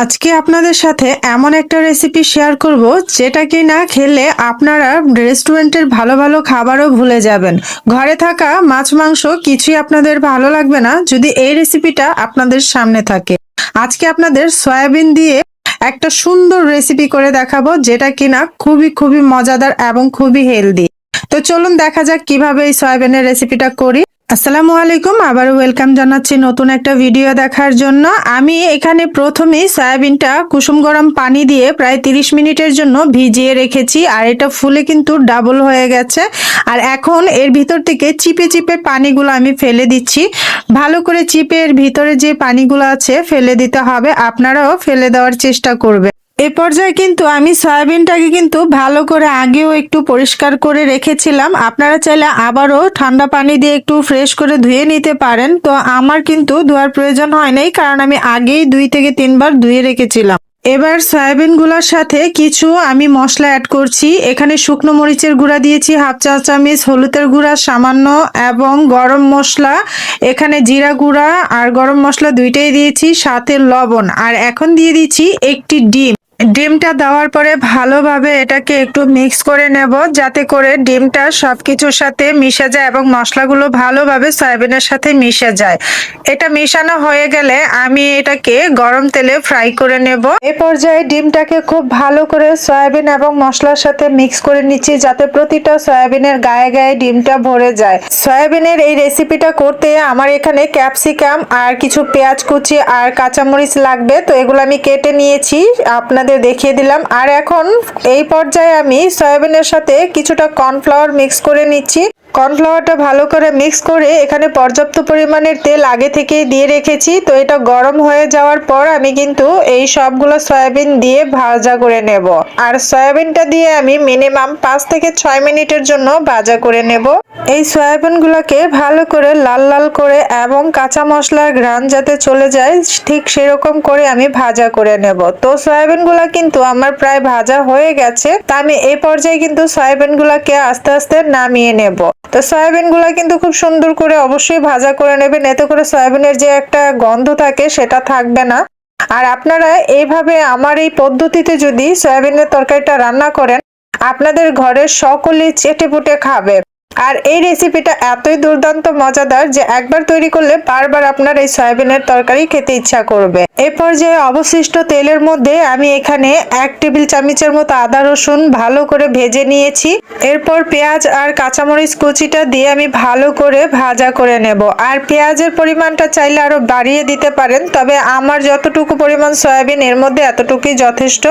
আজকে আপনাদের সাথে এমন একটা রেসিপি শেয়ার করব যেটা কি না খেলে আপনারা রেস্টুরেন্টের ভালো ভালো খাবারও ভুলে যাবেন। ঘরে থাকা মাছ, মাংস কিছুই আপনাদের ভালো লাগবে না যদি এই রেসিপিটা আপনাদের সামনে থাকে। আজকে আপনাদের সয়াবিন দিয়ে একটা সুন্দর রেসিপি করে দেখাবো যেটা কিনা খুবই খুবই মজাদার এবং খুবই হেলদি তো চলুন দেখা যাক কীভাবে এই সয়াবিনের রেসিপিটা করি। আসসালামু আলাইকুম, আবারও ওয়েলকাম জানাচ্ছি নতুন একটা ভিডিও দেখার জন্য। আমি এখানে প্রথমেই সয়াবিনটা কুসুম গরম পানি দিয়ে প্রায় 30 মিনিটের জন্য ভিজিয়ে রেখেছি, আর এটা ফুলে কিন্তু ডাবল হয়ে গেছে। আর এখন এর ভিতর থেকে চিপে চিপে পানিগুলো আমি ফেলে দিচ্ছি। ভালো করে চিপে এর ভিতরে যে পানিগুলো আছে ফেলে দিতে হবে, আপনারাও ফেলে দেওয়ার চেষ্টা করবে এ পর্যায়ে কিন্তু আমি সয়াবিনটাকে কিন্তু ভালো করে আগেও একটু পরিষ্কার করে রেখেছিলাম। আপনারা চাইলে আবারও ঠান্ডা পানি দিয়ে একটু ফ্রেশ করে ধুয়ে নিতে পারেন। তো আমার কিন্তু ধোয়ার প্রয়োজন হয় নাই, কারণ আমি আগেই দুই থেকে তিনবার ধুয়ে রেখেছিলাম। এবার সয়াবিনগুলার সাথে কিছু আমি মশলা অ্যাড করছি। এখানে শুকনো মরিচের গুঁড়া দিয়েছি, হাফ চা চামচ, হলুদের গুঁড়া সামান্য এবং গরম মশলা। এখানে জিরা গুঁড়া আর গরম মশলা দুইটাই দিয়েছি, সাথে লবণ। আর এখন দিয়ে দিচ্ছি একটি ডিম। ডিমটা দেওয়ার পরে ভালোভাবে এটাকে একটু মিক্স করে নেব, যাতে করে ডিমটা সবকিছুর সাথে মিশে যায় এবং মশলাগুলো ভালোভাবে সয়াবিনের সাথে মিশে যায়। এটা মেশানো হয়ে গেলে আমি এটাকে গরম তেলে ফ্রাই করে নেব। এ পর্যায়ে ডিমটাকে খুব ভালো করে সয়াবিন এবং মশলার সাথে মিক্স করে নিচ্ছি, যাতে প্রতিটা সয়াবিনের গায়ে গায়ে ডিমটা ভরে যায়। সয়াবিনের এই রেসিপিটা করতে আমার এখানে ক্যাপসিকাম আর কিছু পেঁয়াজ কুচি আর কাঁচামরিচ লাগবে, তো এগুলো আমি কেটে নিয়েছি। আপনাদের দেখিয়ে দিলাম। আর এখন এই পর্যায়ে আমি সয়াবিনের সাথে কিছুটা কর্নফ্লাওয়ার মিক্স করে নিচ্ছি। কর্নফ্লাওয়ারটা ভালো করে মিক্স করে এখানে পর্যাপ্ত পরিমাণের তেল আগে থেকেই দিয়ে রেখেছি। তো এটা গরম হয়ে যাওয়ার পর আমি কিন্তু এই সবগুলো সয়াবিন দিয়ে ভাজা করে নেব। আর সয়াবিনটা দিয়ে আমি মিনিমাম পাঁচ থেকে ছয় মিনিটের জন্য ভাজা করে নেব। এই সয়াবিনগুলোকে ভালো করে লাল লাল করে এবং কাঁচা মশলার ঘ্রাণ যাতে চলে যায়, ঠিক সেরকম করে আমি ভাজা করে নেব। তো সয়াবিনগুলো কিন্তু আমার প্রায় ভাজা হয়ে গেছে। তা আমি এই পর্যায়ে কিন্তু সয়াবিনগুলোকে আস্তে আস্তে নামিয়ে নেব। তো সয়াবিনগুলা কিন্তু খুব সুন্দর করে অবশ্যই ভাজা করে নেবেন। এতে করে সয়াবিনের যে একটা গন্ধ থাকে সেটা থাকবে না। আর আপনারা এইভাবে আমার এই পদ্ধতিতে যদি সয়াবিনের তরকারিটা রান্না করেন, আপনাদের ঘরের সকলেই চেটে পুটে খাবে। আর এই রেসিপিটা এতই দুর্দান্ত, মজাদার যে একবার তৈরি করলে বারবার আপনার এই সয়াবিনের তরকারি খেতে ইচ্ছা করবে। এই পর্যায়ে অবশিষ্ট তেলের মধ্যে আমি এখানে এক টেবিল চামচের মতো আদা রসুন ভালো করে ভেজে নিয়েছি। এরপর পেঁয়াজ আর কাঁচামরিচ কুচিটা দিয়ে আমি ভালো করে ভাজা করে নেব। আর পেঁয়াজের পরিমাণটা চাইলে আরও বাড়িয়ে দিতে পারেন, তবে আমার যতটুকু পরিমাণ সয়াবিন এর মধ্যে এতটুকুই যথেষ্ট।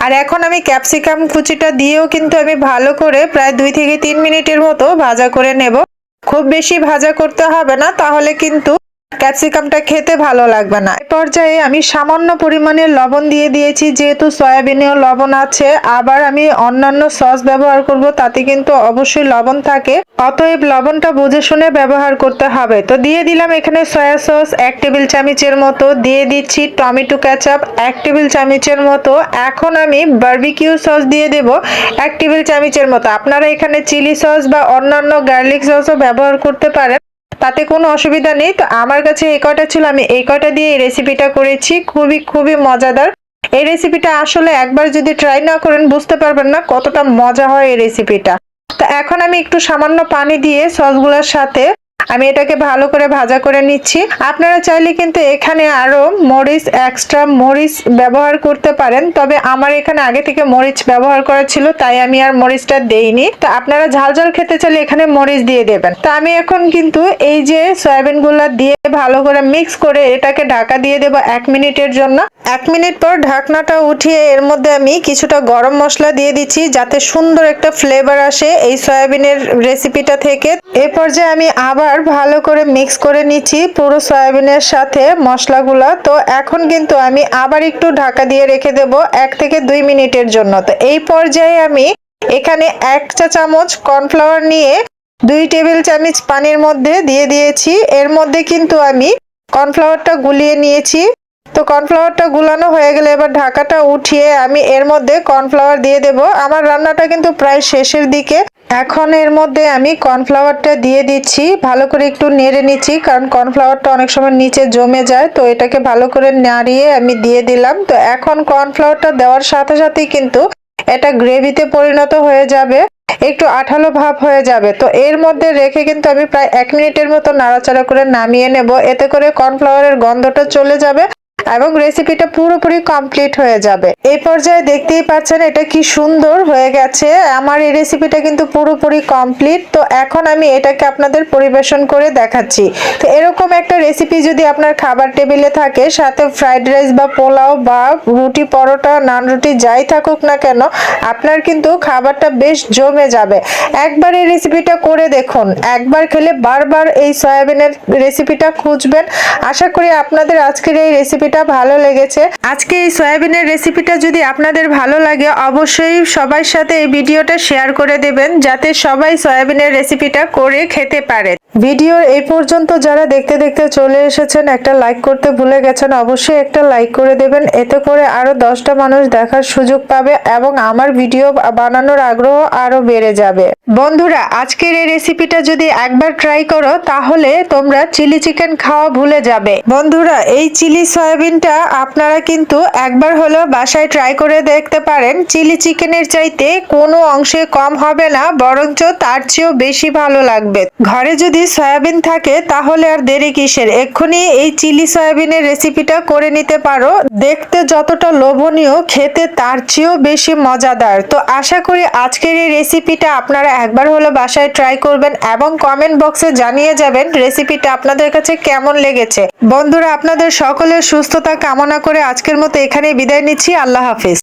আর এখন আমি ক্যাপসিকাম কুচিটা দিয়েও কিন্তু আমি ভালো করে প্রায় দুই থেকে তিন মিনিটের মতো ভাজা করে নেব। খুব বেশি ভাজা করতে হবে না, তাহলে কিন্তু ক্যাপসিকামটা খেতে ভালো লাগবে না। এই পর্যায়ে আমি সামান্য পরিমাণে লবণ দিয়ে দিয়েছি, যেহেতু সয়াবিনেও লবণ আছে। আবার আমি অন্যান্য সস ব্যবহার করব, তাতে কিন্তু অবশ্যই লবণ থাকে। অতএব লবণটা বুঝে শুনে ব্যবহার করতে হবে। তো দিয়ে দিলাম এখানে সয়া সস, এক টেবিল চামচের মতো। দিয়ে দিচ্ছি টমেটো ক্যাচাপ, এক টেবিল চামচের মতো। এখন আমি বার্বিকিউ সস দিয়ে দেব, এক টেবিল চামচের মতো। আপনারা এখানে চিলি সস বা অন্যান্য গার্লিক সসও ব্যবহার করতে পারেন। তাতে কোনো অসুবিধা নেই। তো আমার কাছে এই কটা ছিল, আমি এই কটা দিয়ে এই রেসিপিটা করেছি। খুবই খুবই মজাদার। এই রেসিপিটা আসলে একবার যদি ট্রাই না করেন, বুঝতে পারবেন না কতটা মজা হয় এই রেসিপিটা তো এখন আমি একটু সামান্য পানি দিয়ে সসগুলোর সাথে আমি এটাকে ভালো করে ভাজা করে নিচ্ছি। আপনারা চাইলে কিন্তু এখানে আরও মরিচ এক্সট্রা মরিচ ব্যবহার করতে পারেন। তবে আমার এখানে আগে থেকে মরিচ ব্যবহার করা ছিল, তাই আমি আর মরিচটা দেইনি। তো আপনারা ঝাল ঝাল খেতে চাইলে এখানে মরিচ দিয়ে দেবেন। তো আমি এখন কিন্তু এই যে সয়াবিনগুলা দিয়ে ভালো করে মিক্স করে এটাকে ঢাকা দিয়ে দেবো এক মিনিটের জন্য। এক মিনিট পর ঢাকনাটা উঠিয়ে এর মধ্যে আমি কিছুটা গরম মশলা দিয়ে দিচ্ছি, যাতে সুন্দর একটা ফ্লেভার আসে এই সয়াবিনের রেসিপিটা থেকে। এ পর্যায়ে আমি আবার ভালো করে মিক্স করে নিচ্ছি পুরো সয়াবিনের সাথে মশলাগুলো। তো এখন কিন্তু আমি আবার একটু ঢাকা দিয়ে রেখে দেব এক থেকে দুই মিনিটের জন্য। তো এই পর্যায়ে আমি এখানে এক চা চামচ কর্নফ্লাওয়ার নিয়ে দুই টেবিল চামচ পানির মধ্যে দিয়ে দিয়েছি। এর মধ্যে কিন্তু আমি কর্নফ্লাওয়ারটা গুলিয়ে নিয়েছি। তো কর্নফ্লাওয়ারটা গুলানো হয়ে গেলে এবার ঢাকাটা উঠিয়ে আমি এর মধ্যে কর্নফ্লাওয়ার দিয়ে দেব। আমার রান্নাটা কিন্তু প্রায় শেষের দিকে। এখন এর মধ্যে আমি কর্নফ্লাওয়ারটা দিয়ে দিচ্ছি। ভালো করে একটু নেড়ে নিচ্ছি, কারণ কর্নফ্লাওয়ারটা অনেক সময় নিচে জমে যায়, তো এটাকে ভালো করে নাড়িয়ে আমি দিয়ে দিলাম। তো এখন কর্নফ্লাওয়ারটা দেওয়ার সাথে সাথেই কিন্তু এটা গ্রেভিতে পরিণত হয়ে যাবে। একটু আঠালো ভাব হয়ে যাবে। তো এর মধ্যে রেখে কিন্তু আমি প্রায় এক মিনিটের মতো নাড়াচাড়া করে নামিয়ে নেব। এতে করে কর্নফ্লাওয়ারের গন্ধটা চলে যাবে। এবং রেসিপিটা পুরোপুরি কমপ্লিট হয়ে যাবে। এই পর্যায়ে দেখতেই পাচ্ছেন এটা কি সুন্দর হয়ে গেছে। আমার এই রেসিপিটা কিন্তু পুরোপুরি কমপ্লিট তো এখন আমি এটাকে আপনাদের পরিবেশন করে দেখাচ্ছি। তো এরকম একটা রেসিপি যদি আপনার খাবার টেবিলে থাকে, সাথে ফ্রাইড রাইস বা পোলাও বা রুটি, পরোটা, নান রুটি যাই থাকুক না কেন, আপনার কিন্তু খাবারটা বেশ জমে যাবে। একবার এই রেসিপিটা করে দেখুন। একবার খেলে বারবার এই সয়াবিনের রেসিপিটা খুঁজবেন। আশা করি আপনাদের আজকের এই রেসিপিটা ভালো লেগেছে। আজকে এই সয়াবিনের রেসিপিটা যদি আপনাদের ভালো লাগে, অবশ্যই সবার সাথে এই ভিডিওটা শেয়ার করে দেবেন, যাতে সবাই সয়াবিনের রেসিপিটা করে খেতে পারে। ভিডিওর এই পর্যন্ত যারা দেখতে দেখতে চলে এসেছেন, একটা লাইক করতে ভুলে গেছেন, অবশ্যই একটা লাইক করে দেবেন। এতে করে আরও দশটা মানুষ দেখার সুযোগ পাবে এবং আমার ভিডিও বানানোর আগ্রহ আরও বেড়ে যাবে। বন্ধুরা, আজকের এই রেসিপিটা যদি একবার ট্রাই করো, তাহলে তোমরা চিলি চিকেন খাওয়া ভুলে যাবে। বন্ধুরা, এই চিলি সয়াবিনটা আপনারা কিন্তু একবার হলেও বাসায় ট্রাই করে দেখতে পারেন। চিলি চিকেনের চাইতে কোনো অংশে কম হবে না, বরঞ্চ তার চেয়েও বেশি ভালো লাগবে। ঘরে যদি সয়াবিন থাকে, তাহলে আর দেরি কিসের? এক্ষুনি এই চিলি সয়াবিনের রেসিপিটা করে নিতে পারো। দেখতে যতটা লোভনীয়, খেতে তার চেয়েও বেশি মজাদার। তো আশা করি আজকের এই রেসিপিটা আপনারা একবার হলো বাসায় ট্রাই করবেন এবং কমেন্ট বক্সে জানিয়ে যাবেন রেসিপিটা আপনাদের কাছে কেমন লেগেছে। বন্ধুরা, আপনাদের সকলের সুস্থতা কামনা করে আজকের মতো এখানেই বিদায় নিচ্ছি। আল্লাহ হাফিজ।